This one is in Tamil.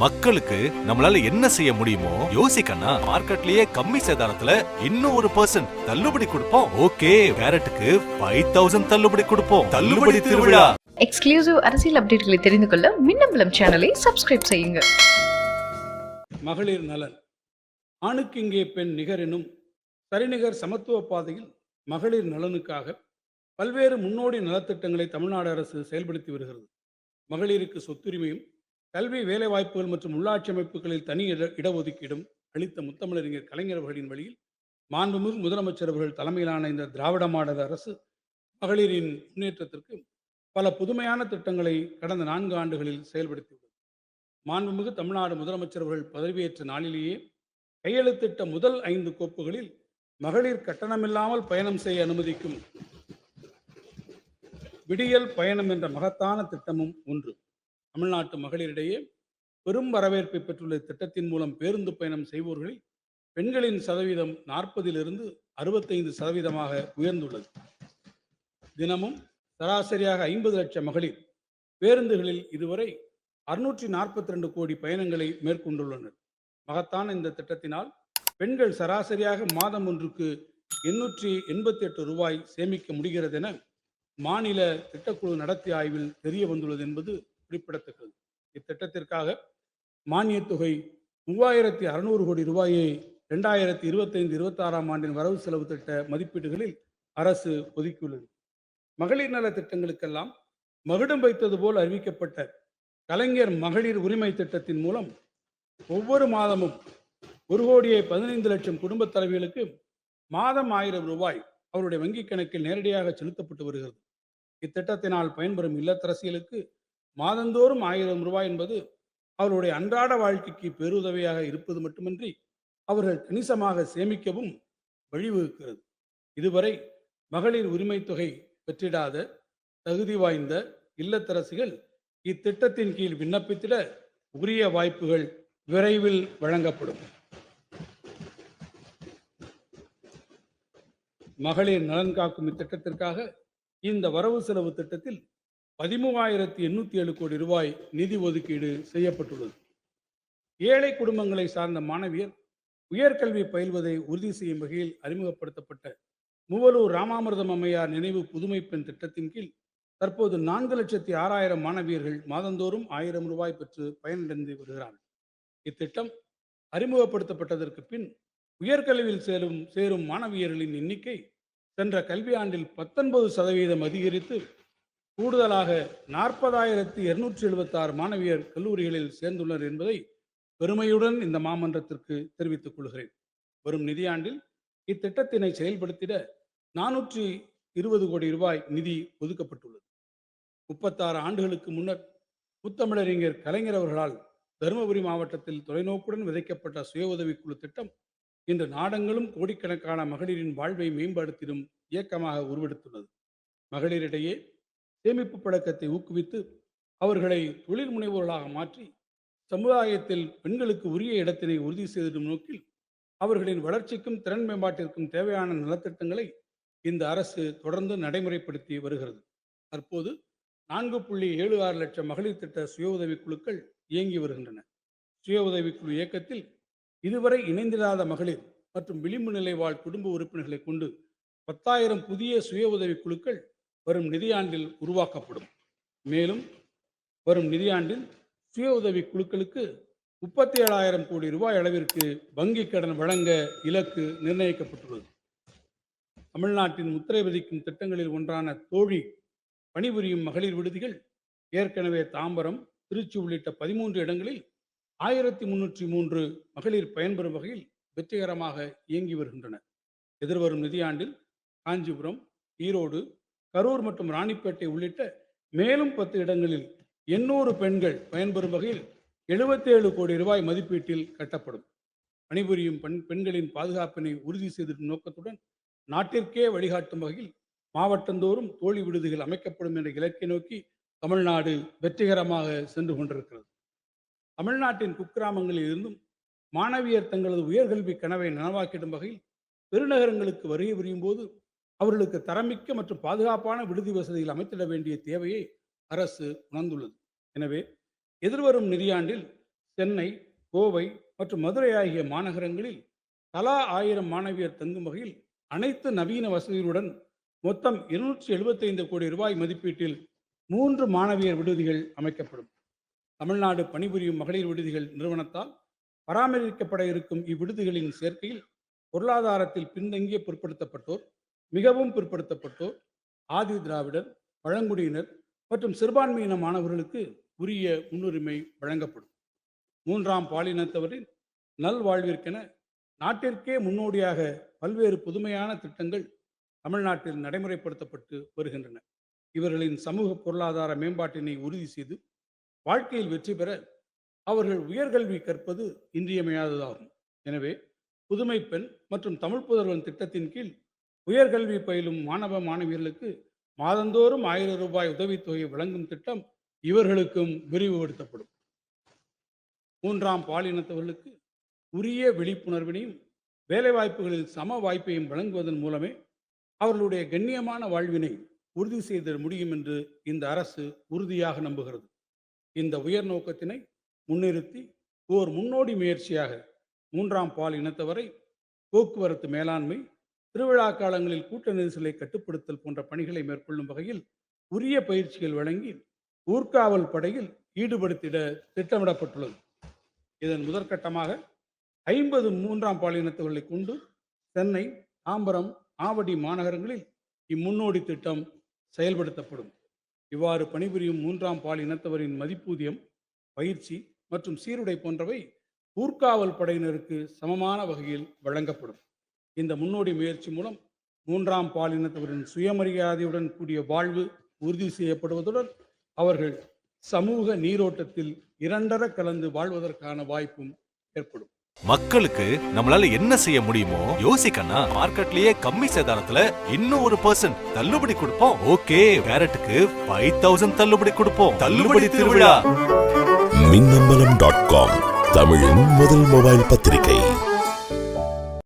மக்களுக்கு நம்மளால என்ன செய்ய முடியுமோ யோசிக்கண்ணா மார்க்கெட்லயே கம்மி சேதாரத்துல இன்னும் ஒரு பர்சன்ட் தள்ளுபடி கொடுப்போம். ஓகே கேரட்டுக்கு ஃபைவ் தௌசண்ட் தள்ளுபடி கொடுப்போம். தள்ளுபடி திருவிழா. எக்ஸ்க்ளூசிவ் அரசியல் அப்டேட்களை தெரிந்து கொள்ள மின்னம்பலம் சேனலை சப்ஸ்கிரைப் செய்யுங்க. மகளிர் நலன். ஆணுக்கு இங்கே பெண் நிகர் எனும் சரிநிகர் சமத்துவ பாதையில் மகளிர் நலனுக்காக பல்வேறு முன்னோடி நலத்திட்டங்களை தமிழ்நாடு அரசு செயல்படுத்தி வருகிறது. மகளிருக்கு சொத்துரிமையும் கல்வி வேலைவாய்ப்புகள் மற்றும் உள்ளாட்சி அமைப்புகளில் தனி இட இடஒதுக்கீடும் அளித்த முத்தமிழறிஞர் கலைஞர் அவர்களின் வழியில் மாண்புமிகு முதலமைச்சர் அவர்கள் தலைமையிலான இந்த திராவிட மாடல் அரசு மகளிரின் முன்னேற்றத்திற்கு பல புதுமையான திட்டங்களை கடந்த நான்கு ஆண்டுகளில் செயல்படுத்தியுள்ளது. மாண்புமிகு தமிழ்நாடு முதலமைச்சர் அவர்கள் பதவியேற்ற நாளிலேயே கையெழுத்திட்ட முதல் ஐந்து கோப்புகளில் மகளிர் கட்டணமில்லாமல் பயணம் செய்ய அனுமதிக்கும் விடியல் பயணம் என்ற மகத்தான திட்டமும் ஒன்று. தமிழ்நாட்டு மகளிரிடையே பெரும் வரவேற்பை பெற்றுள்ள திட்டத்தின் மூலம் பேருந்து பயணம் செய்வோர்களில் பெண்களின் சதவீதம் நாற்பதிலிருந்து அறுபத்தைந்து சதவீதமாக உயர்ந்துள்ளது. தினமும் சராசரியாக ஐம்பது லட்சம் மகளிர் பேருந்துகளில் இதுவரை அறுநூற்றி நாற்பத்தி ரெண்டு கோடி பயணங்களை மேற்கொண்டுள்ளனர். மகத்தான இந்த திட்டத்தினால் பெண்கள் சராசரியாக மாதம் ஒன்றுக்கு எண்ணூற்றி எண்பத்தி எட்டு ரூபாய் சேமிக்க முடிகிறது என மாநில திட்டக்குழு நடத்திய ஆய்வில் தெரிய வந்துள்ளது என்பது குறிப்பிடத்தக்கது இத்திட்டத்திற்காக மானியத் தொகை மூவாயிரத்தி அறுநூறு கோடி ரூபாயை ரெண்டாயிரத்தி இருபத்தைந்து இருபத்தாறாம் ஆண்டின் வரவு செலவு திட்ட மதிப்பீடுகளில் அரசு ஒதுக்கியுள்ளது. மகளிர் நல திட்டங்களுக்கெல்லாம் மகுடம் வைத்தது போல் அறிவிக்கப்பட்ட கலைஞர் மகளிர் உரிமை திட்டத்தின் மூலம் ஒவ்வொரு மாதமும் ஒரு கோடியே பதினைந்து லட்சம் குடும்பத் தலைவிகளுக்கு மாதம் ஆயிரம் ரூபாய் அவருடைய வங்கிக் கணக்கில் நேரடியாக செலுத்தப்பட்டு வருகிறது. இத்திட்டத்தினால் பயன்பெறும் இல்லத்தரசிகளுக்கு மாதந்தோறும் ஆயிரம் ரூபாய் என்பது அவருடைய அன்றாட வாழ்க்கைக்கு பேருதவியாக இருப்பது மட்டுமின்றி அவர்கள் கணிசமாக சேமிக்கவும் வழிவகுக்கிறது. இதுவரை மகளிர் உரிமை தொகை பெற்றிடாத தகுதி வாய்ந்த இல்லத்தரசிகள் இத்திட்டத்தின் கீழ் விண்ணப்பித்திட உரிய வாய்ப்புகள் விரைவில் வழங்கப்படும். மகளிர் நலன் காக்கும் இத்திட்டத்திற்காக இந்த வரவு செலவு திட்டத்தில் பதிமூவாயிரத்தி எண்ணூத்தி ஏழு கோடி ரூபாய் நிதி ஒதுக்கீடு செய்யப்பட்டுள்ளது. ஏழை குடும்பங்களை சார்ந்த மாணவியர் உயர்கல்வி பயில்வதை உறுதி செய்யும் வகையில் அறிமுகப்படுத்தப்பட்ட மூவலூர் ராமாமிர்தம் அம்மையார் நினைவு புதுமை பெண் திட்டத்தின் கீழ் தற்போது நான்கு லட்சத்தி ஆறாயிரம் மாணவியர்கள் மாதந்தோறும் ஆயிரம் ரூபாய் பெற்று பயனடைந்து வருகிறார்கள். இத்திட்டம் அறிமுகப்படுத்தப்பட்டதற்கு பின் உயர்கல்வியில் சேரும் சேரும் மாணவியர்களின் எண்ணிக்கை சென்ற கல்வியாண்டில் பத்தொன்பது சதவீதம் அதிகரித்து கூடுதலாக நாற்பதாயிரத்தி இருநூற்றி எழுபத்தாறு மாணவியர் கல்லூரிகளில் சேர்ந்துள்ளனர் என்பதை பெருமையுடன் இந்த மாமன்றத்திற்கு தெரிவித்துக் கொள்கிறேன். வரும் நிதியாண்டில் இத்திட்டத்தினை செயல்படுத்திட நானூற்றி இருபது கோடி ரூபாய் நிதி ஒதுக்கப்பட்டுள்ளது. முப்பத்தாறு ஆண்டுகளுக்கு முன்னர் முத்தமிழறிஞர் கலைஞர் அவர்களால் தருமபுரி மாவட்டத்தில் தொலைநோக்குடன் விதைக்கப்பட்ட சுய உதவிக்குழு திட்டம் இன்று நாடங்களும் கோடிக்கணக்கான மகளிரின் வாழ்வை மேம்படுத்திடும் இயக்கமாக உருவெடுத்துள்ளது. மகளிரிடையே சேமிப்பு பழக்கத்தை ஊக்குவித்து அவர்களை தொழில் முனைவோர்களாக மாற்றி சமுதாயத்தில் பெண்களுக்கு உரிய இடத்தினை உறுதி செய்திடும் நோக்கில் அவர்களின் வளர்ச்சிக்கும் திறன் மேம்பாட்டிற்கும் தேவையான நலத்திட்டங்களை இந்த அரசு தொடர்ந்து நடைமுறைப்படுத்தி வருகிறது. தற்போது நான்கு புள்ளி ஏழு ஆறு லட்சம் மகளிர் திட்ட சுய உதவி குழுக்கள் இயங்கி வருகின்றன. சுய உதவிக்குழு இயக்கத்தில் இதுவரை இணைந்திராத மகளிர் மற்றும் விளிம்பு நிலை வாழ் குடும்ப உறுப்பினர்களை கொண்டு பத்தாயிரம் புதிய சுய உதவிக் குழுக்கள் வரும் நிதியாண்டில் உருவாக்கப்படும். மேலும் வரும் நிதியாண்டில் சுய உதவி குழுக்களுக்கு முப்பத்தி ஏழாயிரம் கோடி ரூபாய் அளவிற்கு வங்கிக் கடன் வழங்க இலக்கு நிர்ணயிக்கப்பட்டுள்ளது. தமிழ்நாட்டின் முத்திரை விதிக்கும் திட்டங்களில் ஒன்றான தோழி பணிபுரியும் மகளிர் விடுதிகள் ஏற்கனவே தாம்பரம் திருச்சி உள்ளிட்ட பதிமூன்று இடங்களில் ஆயிரத்தி முன்னூற்றி மூன்று மகளிர் பயன்பெறும் வகையில் வெற்றிகரமாக இயங்கி வருகின்றன. எதிர்வரும் நிதியாண்டில் காஞ்சிபுரம் ஈரோடு கரூர் மற்றும் ராணிப்பேட்டை உள்ளிட்ட மேலும் பத்து இடங்களில் எண்ணூறு பெண்கள் பயன்பெறும் வகையில் 77 கோடி ரூபாய் மதிப்பீட்டில் கட்டப்படும். பணிபுரியும் பெண் பெண்களின் பாதுகாப்பினை உறுதி செய்திடும் நோக்கத்துடன் நாட்டிற்கே வழிகாட்டும் வகையில் மாவட்டந்தோறும் தோழி விடுதிகள் அமைக்கப்படும் என்ற இலக்கை நோக்கி தமிழ்நாடு வெற்றிகரமாக சென்று கொண்டிருக்கிறது. தமிழ்நாட்டின் குக்கிராமங்களில் இருந்தும் மாணவியர் தங்களது உயர்கல்வி கனவை நனவாக்கிடும் வகையில் பெருநகரங்களுக்கு வருகை புரியும் போது அவர்களுக்கு தரமிக்க மற்றும் பாதுகாப்பான விடுதி வசதிகள் அமைத்திட வேண்டிய தேவையை அரசு உணர்ந்துள்ளது. எனவே எதிர்வரும் நிதியாண்டில் சென்னை கோவை மற்றும் மதுரை ஆகிய மாநகரங்களில் தலா ஆயிரம் மாணவியர் தங்கும் வகையில் அனைத்து நவீன வசதிகளுடன் மொத்தம் இருநூற்றி எழுபத்தைந்து கோடி ரூபாய் மதிப்பீட்டில் மூன்று மாணவியர் விடுதிகள் அமைக்கப்படும். தமிழ்நாடு பணிபுரியும் மகளிர் விடுதிகள் நிறுவனத்தால் பராமரிக்கப்பட இருக்கும் இவ்விடுதிகளின் சேர்க்கையில் பொருளாதாரத்தில் பின்தங்கிய பிற்படுத்தப்பட்டோர் மிகவும் பிற்படுத்தப்பட்டோர் ஆதி திராவிடர் பழங்குடியினர் மற்றும் சிறுபான்மையின மாணவர்களுக்கு உரிய முன்னுரிமை வழங்கப்படும். மூன்றாம் பாலினத்தவரின் நல்வாழ்விற்கென நாட்டிற்கே முன்னோடியாக பல்வேறு புதுமையான திட்டங்கள் தமிழ்நாட்டில் நடைமுறைப்படுத்தப்பட்டு வருகின்றன. இவர்களின் சமூக பொருளாதார மேம்பாட்டினை உறுதி செய்து வாழ்க்கையில் வெற்றி பெற அவர்கள் உயர்கல்வி கற்பது இன்றியமையாததாகும். எனவே புதுமை பெண் மற்றும் தமிழ் புதல்வன் திட்டத்தின் கீழ் உயர்கல்வி பயிலும் மாணவ மாணவியர்களுக்கு மாதந்தோறும் ஆயிரம் ரூபாய் உதவித்தொகை வழங்கும் திட்டம் இவர்களுக்கும் விரிவுபடுத்தப்படும். மூன்றாம் பாலினத்தவர்களுக்கு உரிய விழிப்புணர்வினையும் வேலைவாய்ப்புகளில் சம வாய்ப்பையும் வழங்குவதன் மூலமே அவர்களுடைய கண்ணியமான வாழ்வினை உறுதி செய்திட முடியும் என்று இந்த அரசு உறுதியாக நம்புகிறது. இந்த உயர் நோக்கத்தினை முன்னிறுத்தி ஓர் முன்னோடி முயற்சியாக மூன்றாம் பால் இனத்தவரை போக்குவரத்து மேலாண்மை திருவிழா காலங்களில் கூட்ட நெரிசலை கட்டுப்படுத்தல் போன்ற பணிகளை மேற்கொள்ளும் வகையில் உரிய பயிற்சிகள் வழங்கி ஊர்காவல் படையில் ஈடுபடுத்திட திட்டமிடப்பட்டுள்ளது. இதன் முதற்கட்டமாக ஐம்பது மூன்றாம் பாலினத்தவர்களை கொண்டு சென்னை தாம்பரம் ஆவடி மாநகரங்களில் இம்முன்னோடி திட்டம் செயல்படுத்தப்படும். இவ்வாறு பணிபுரியும் மூன்றாம் பால் இனத்தவரின் மதிப்பூதியம் பயிற்சி மற்றும் சீருடை போன்றவை ஊர்காவல் படையினருக்கு சமமான வகையில் வழங்கப்படும். இந்த முன்னோடி முயற்சி மூலம் மூன்றாம் பாலினத்தவரின் சுயமரியாதையுடன் கூடிய வாழ்வு உறுதி செய்யப்படுவதுடன் அவர்கள் சமூக நீரோட்டத்தில் இரண்டர கலந்து வாழ்வதற்கான வாய்ப்பும் ஏற்படும். மக்களுக்கு நம்மளால என்ன செய்ய முடியுமோ யோசிக்கண்ணா மார்க்கெட்லயே கம்மி சேதாரத்துல இன்னும் ஒரு பர்சன்ட் தள்ளுபடி கொடுப்போம். ஓகே கேரட்டுக்கு ஃபைவ் தௌசண்ட் தள்ளுபடி கொடுப்போம். தள்ளுபடி திருவிழா. மின்னம்பலம் டாட் காம் தமிழின் முதல் மொபைல் பத்திரிகை.